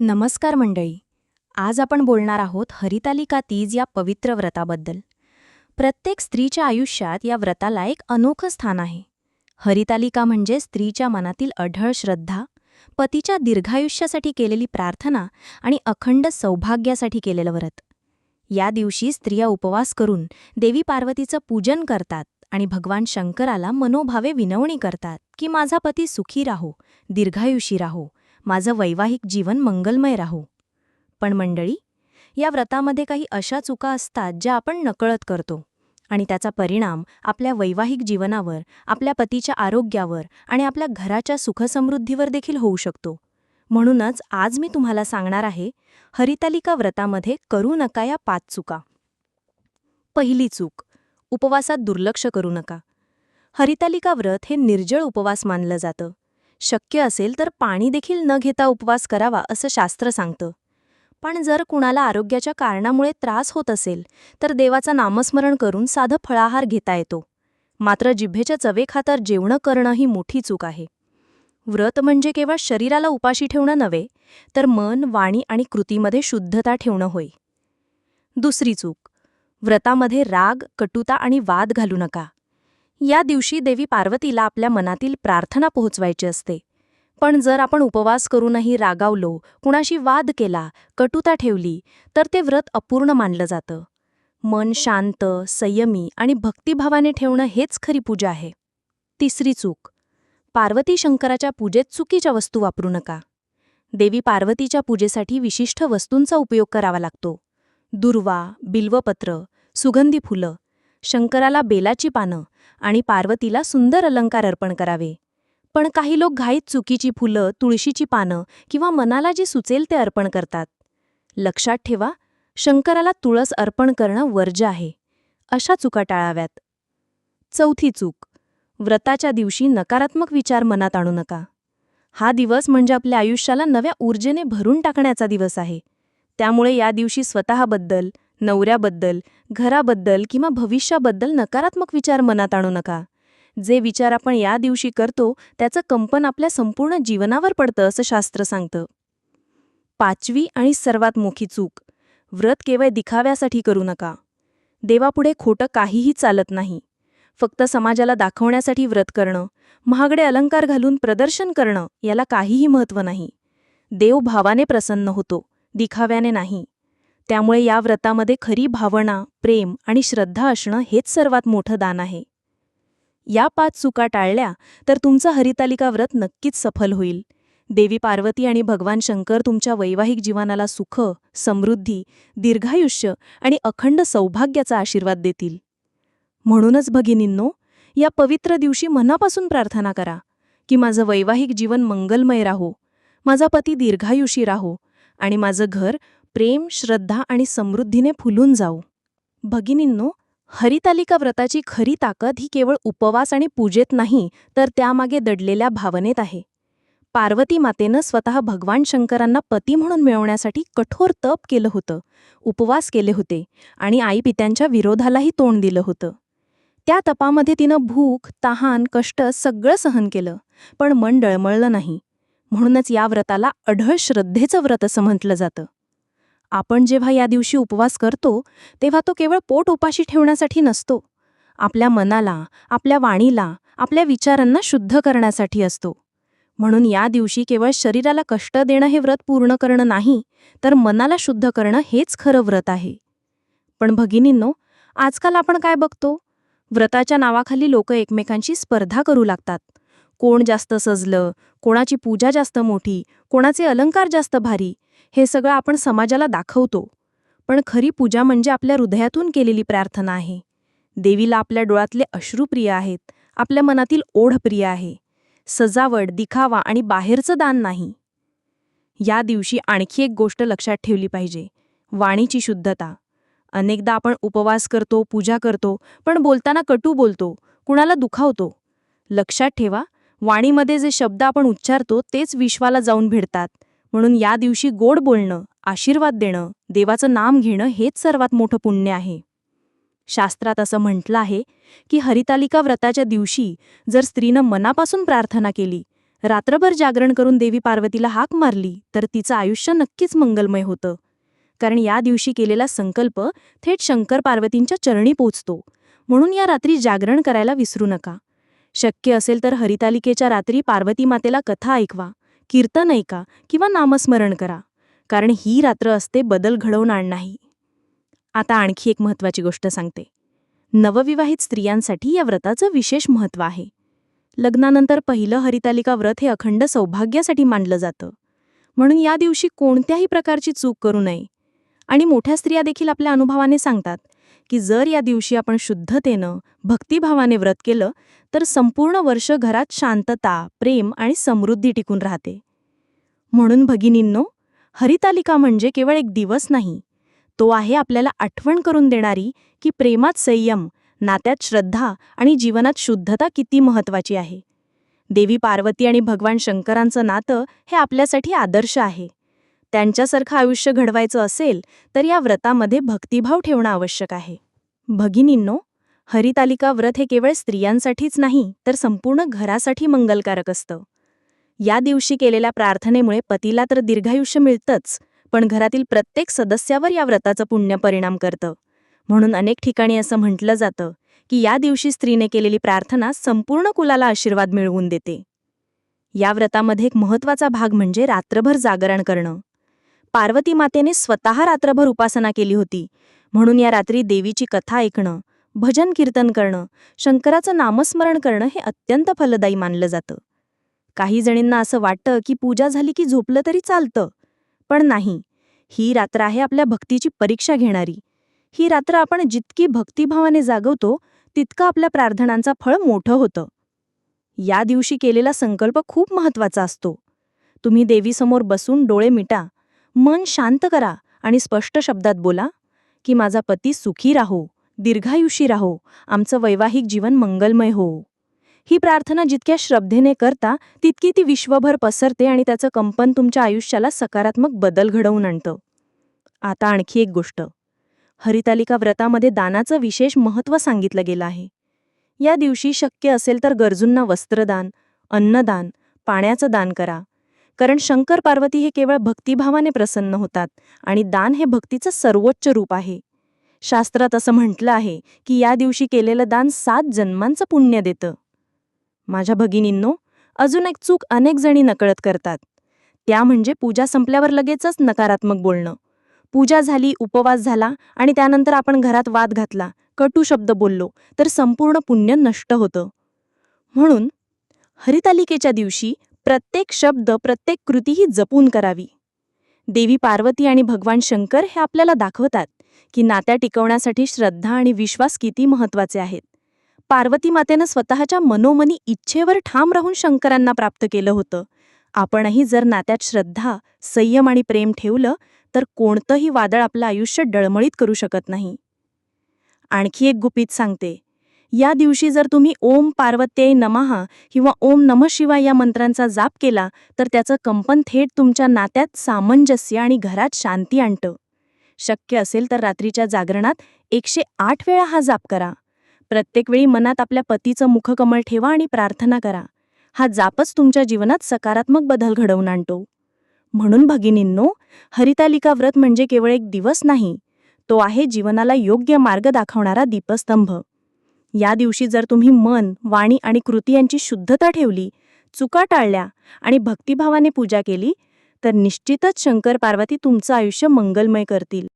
नमस्कार मंडळी. आज आपण बोलणार आहोत हरितालिका तीज या पवित्र व्रताबद्दल. प्रत्येक स्त्रीच्या आयुष्यात या व्रताला एक अनोखं स्थान आहे. हरितालिका म्हणजे स्त्रीच्या मनातील अढळ श्रद्धा पतीच्या दीर्घायुष्यासाठी केलेली प्रार्थना आणि अखंड सौभाग्यासाठी केलेलं व्रत. या दिवशी स्त्रिया उपवास करून देवी पार्वतीचं पूजन करतात आणि भगवान शंकराला मनोभावे विनवणी करतात की माझा पती सुखी राहो दीर्घायुषी राहो माझं वैवाहिक जीवन मंगलमय राहू. पण मंडळी या व्रतामध्ये काही अशा चुका असतात ज्या आपण नकळत करतो आणि त्याचा परिणाम आपल्या वैवाहिक जीवनावर आपल्या पतीच्या आरोग्यावर आणि आपल्या घराच्या सुखसमृद्धीवर देखील होऊ शकतो. म्हणूनच आज मी तुम्हाला सांगणार आहे हरितालिका व्रतामध्ये करू नका या पाच चुका. पहिली चूक उपवासात दुर्लक्ष करू नका. हरितालिका व्रत हे निर्जळ उपवास मानलं जातं. शक्य असेल तर पाणी देखील न घेता उपवास करावा असं शास्त्र सांगतं. पण जर कुणाला आरोग्याच्या कारणामुळे त्रास होत असेल तर देवाचा नामस्मरण करून साधं फळाहार घेता येतो. मात्र जिभेच्या चवेखातर जेवणं करणं ही मोठी चूक आहे. व्रत म्हणजे केवळ शरीराला उपाशी ठेवणं नव्हे तर मन वाणी आणि कृतीमध्ये शुद्धता ठेवणं होय. दुसरी चूक. व्रतामध्ये राग कटुता आणि वाद घालू नका. या दिवशी देवी पार्वतीला आपल्या मनातील प्रार्थना पोहोचवायची असते. पण जर आपण उपवास करूनही रागावलो कुणाशी वाद केला कटुता ठेवली तर ते व्रत अपूर्ण मानलं जातं. मन शांत संयमी आणि भक्तिभावाने ठेवणं हेच खरी पूजा आहे. तिसरी चूक. पार्वती शंकराच्या पूजेत चुकीच्या वस्तू वापरू नका. देवी पार्वतीच्या पूजेसाठी विशिष्ट वस्तूंचा उपयोग करावा लागतो. दुर्वा बिल्वपत्र सुगंधी फुलं शंकराला बेलाची पानं आणि पार्वतीला सुंदर अलंकार अर्पण करावे. पण काही लोक घाईत चुकीची फुलं तुळशीची पानं किंवा मनाला जी सुचेल ते अर्पण करतात. लक्षात ठेवा शंकराला तुळस अर्पण करणं वर्ज आहे. अशा चुका टाळाव्यात. चौथी चूक. व्रताच्या दिवशी नकारात्मक विचार मनात आणू नका. हा दिवस म्हणजे आपल्या आयुष्याला नव्या ऊर्जेने भरून टाकण्याचा दिवस आहे. त्यामुळे या दिवशी स्वतःबद्दल नवऱ्याबद्दल घराबद्दल किंवा भविष्याबद्दल नकारात्मक विचार मनात आणू नका. जे विचार आपण या दिवशी करतो त्याचं कंपन आपल्या संपूर्ण जीवनावर पडतं असं शास्त्र सांगतं. पाचवी आणि सर्वात मोठी चूक. व्रत केवळ दिखाव्यासाठी करू नका. देवापुढे खोटं काहीही चालत नाही. फक्त समाजाला दाखवण्यासाठी व्रत करणं महागडे अलंकार घालून प्रदर्शन करणं याला काहीही महत्त्व नाही. देव भावाने प्रसन्न होतो दिखाव्याने नाही. त्यामुळे या व्रतामध्ये खरी भावना प्रेम आणि श्रद्धा असणं हेच सर्वात मोठं दान आहे. या पाच चुका टाळल्या तर तुमचं हरितालिका व्रत नक्कीच सफल होईल. देवी पार्वती आणि भगवान शंकर तुमच्या वैवाहिक जीवनाला सुख समृद्धी दीर्घायुष्य आणि अखंड सौभाग्याचा आशीर्वाद देतील. म्हणूनच भगिनींनो या पवित्र दिवशी मनापासून प्रार्थना करा की माझं वैवाहिक जीवन मंगलमय राहो माझा पती दीर्घायुषी राहो आणि माझं घर प्रेम श्रद्धा आणि समृद्धीने फुलून जाऊ. भगिनींनो हरितालिका व्रताची खरी ताकद ही केवळ उपवास आणि पूजेत नाही तर त्यामागे दडलेल्या भावनेत आहे. पार्वती मातेनं स्वतः भगवान शंकरांना पती म्हणून मिळवण्यासाठी कठोर तप केलं होतं उपवास केले होते आणि आई पित्यांच्या विरोधालाही तोंड दिलं होतं. त्या तपामध्ये तिनं भूक तहान कष्ट सगळं सहन केलं पण मन डळमळलं नाही. म्हणूनच या व्रताला अढळ श्रद्धेचं व्रत असं म्हटलं जातं. आपण जेव्हा या दिवशी उपवास करतो तेव्हा तो केवळ पोट उपाशी ठेवण्यासाठी नसतो. आपल्या मनाला आपल्या वाणीला आपल्या विचारांना शुद्ध करण्यासाठी असतो. म्हणून या दिवशी केवळ शरीराला कष्ट देणं हे व्रत पूर्ण करणं नाही तर मनाला शुद्ध करणं हेच खरं व्रत आहे. पण भगिनींनो आजकाल आपण काय बघतो? व्रताच्या नावाखाली लोक एकमेकांशी स्पर्धा करू लागतात. कोण जास्त सजलं कोणाची पूजा जास्त मोठी कोणाचे अलंकार जास्त भारी हे सगळं आपण समाजाला दाखवतो. पण खरी पूजा म्हणजे आपल्या हृदयातून केलेली प्रार्थना आहे. देवीला आपल्या डोळ्यातले अश्रू प्रिय आहेत आपल्या मनातील ओढ प्रिय आहे. सजावट दिखावा आणि बाहेरचं दान नाही. या दिवशी आणखी एक गोष्ट लक्षात ठेवली पाहिजे वाणीची शुद्धता. अनेकदा आपण उपवास करतो पूजा करतो पण बोलताना कटू बोलतो कुणाला दुखावतो. लक्षात ठेवा वाणीमध्ये जे शब्द आपण उच्चारतो तेच विश्वाला जाऊन भिडतात. म्हणून या दिवशी गोड बोलणं आशीर्वाद देणं देवाचं नाम घेणं हेच सर्वात मोठं पुण्य आहे. शास्त्रात असं म्हटलं आहे की हरितालिका व्रताच्या दिवशी जर स्त्रीनं मनापासून प्रार्थना केली रात्रभर जागरण करून देवी पार्वतीला हाक मारली तर तिचं आयुष्य नक्कीच मंगलमय होतं. कारण या दिवशी केलेला संकल्प थेट शंकर पार्वतींच्या चरणी पोचतो. म्हणून या रात्री जागरण करायला विसरू नका. शक्य असेल तर हरितालिकेच्या रात्री पार्वती मातेला कथा ऐकवा कीर्तन ऐका किंवा नामस्मरण करा कारण ही रात्र असते बदल घडवून आणणाही आता आणखी एक महत्त्वाची गोष्ट सांगते. नवविवाहित स्त्रियांसाठी या व्रताचं विशेष महत्त्व आहे. लग्नानंतर पहिलं हरितालिका व्रत हे अखंड सौभाग्यासाठी मानलं जातं. म्हणून या दिवशी कोणत्याही प्रकारची चूक करू नये. आणि मोठ्या स्त्रिया देखील आपल्या अनुभवाने सांगतात की जर या दिवशी आपण शुद्धतेनं भक्तिभावाने व्रत केलं तर संपूर्ण वर्ष घरात शांतता प्रेम आणि समृद्धी टिकून राहते. म्हणून भगिनींनो हरितालिका म्हणजे केवळ एक दिवस नाही. तो आहे आपल्याला आठवण करून देणारी की प्रेमात संयम नात्यात श्रद्धा आणि जीवनात शुद्धता किती महत्वाची आहे. देवी पार्वती आणि भगवान शंकरांचं नातं हे आपल्यासाठी आदर्श आहे. त्यांच्यासारखं आयुष्य घडवायचं असेल तर या व्रतामध्ये भक्तिभाव ठेवणं आवश्यक आहे. भगिनींनो हरितालिका व्रत हे केवळ स्त्रियांसाठीच नाही तर संपूर्ण घरासाठी मंगलकारक असतं. या दिवशी केलेल्या प्रार्थनेमुळे पतीला तर दीर्घायुष्य मिळतंच पण घरातील प्रत्येक सदस्यावर या व्रताचं पुण्य परिणाम करतं. म्हणून अनेक ठिकाणी असं म्हटलं जातं की या दिवशी स्त्रीने केलेली प्रार्थना संपूर्ण कुलाला आशीर्वाद मिळवून देते. या व्रतामध्ये एक महत्त्वाचा भाग म्हणजे रात्रभर जागरण करणं. पार्वती मातेने स्वतः रात्रभर उपासना केली होती. म्हणून या रात्री देवीची कथा ऐकणं भजन कीर्तन करणं शंकराचं नामस्मरण करणं हे अत्यंत फलदायी मानलं जातं. काही जणींना असं वाटतं की पूजा झाली की झोपलं तरी चालतं. पण नाही. ही रात्र आहे आपल्या भक्तीची परीक्षा घेणारी. ही रात्र आपण जितकी भक्तिभावाने जागवतो तितकं आपल्या प्रार्थनांचा फळ मोठं होतं. या दिवशी केलेला संकल्प खूप महत्त्वाचा असतो. तुम्ही देवीसमोर बसून डोळे मिटा. मन शांत करा आणि स्पष्ट शब्दात बोला की माझा पती सुखी राहो दीर्घायुषी राहो आमचं वैवाहिक जीवन मंगलमय हो. ही प्रार्थना जितक्या श्रद्धेने करता तितकी ती विश्वभर पसरते आणि त्याचं कंपन तुमच्या आयुष्याला सकारात्मक बदल घडवून आणतं. आता आणखी एक गोष्ट. हरितालिका व्रतामध्ये दानाचं विशेष महत्त्व सांगितलं गेलं आहे. या दिवशी शक्य असेल तर गरजूंना वस्त्रदान अन्नदान पाण्याचं दान करा. कारण शंकर पार्वती हे केवळ भक्तिभावाने प्रसन्न होतात आणि दान हे भक्तीचं सर्वोच्च रूप आहे. शास्त्रात असं म्हटलं आहे की या दिवशी केलेलं दान सात जन्मांचं पुण्य देतं. माझ्या भगिनींनो अजून एक चूक अनेक जणी नकळत करतात. त्या म्हणजे पूजा संपल्यावर लगेचच नकारात्मक बोलणं. पूजा झाली उपवास झाला आणि त्यानंतर आपण घरात वाद घातला कटू शब्द बोललो तर संपूर्ण पुण्य नष्ट होतं. म्हणून हरितालिकेच्या दिवशी प्रत्येक शब्द प्रत्येक कृती ही जपून करावी. देवी पार्वती आणि भगवान शंकर हे आपल्याला दाखवतात की नात्या टिकवण्यासाठी श्रद्धा आणि विश्वास किती महत्त्वाचे आहेत. पार्वती मातेनं स्वतःच्या मनोमनी इच्छेवर ठाम राहून शंकरांना प्राप्त केलं होतं. आपणही जर नात्यात श्रद्धा संयम आणि प्रेम ठेवलं तर कोणतंही वादळ आपलं आयुष्य डळमळीत करू शकत नाही. आणखी एक गुपित सांगते या दिवशी जर तुम्ही ओम पार्वत्ये नमहा किंवा ओम नम शिवाय या मंत्रांचा जाप केला तर त्याचं कंपन थेट तुमच्या नात्यात सामंजस्य आणि घरात शांती आणतं. शक्य असेल तर रात्रीच्या जागरणात एकशे आठ वेळा हा जाप करा. प्रत्येक वेळी मनात आपल्या पतीचं मुखकमळ ठेवा आणि प्रार्थना करा. हा जापच तुमच्या जीवनात सकारात्मक बदल घडवून आणतो. म्हणून भगिनींनो हरितालिका व्रत म्हणजे केवळ एक दिवस नाही तो आहे जीवनाला योग्य मार्ग दाखवणारा दीपस्तंभ. या दिवशी जर तुम्ही मन वाणी आणि कृती यांची शुद्धता ठेवली चुका टाळल्या आणि भक्तिभावाने पूजा केली तर निश्चितच शंकर पार्वती तुमचं आयुष्य मंगलमय करतील.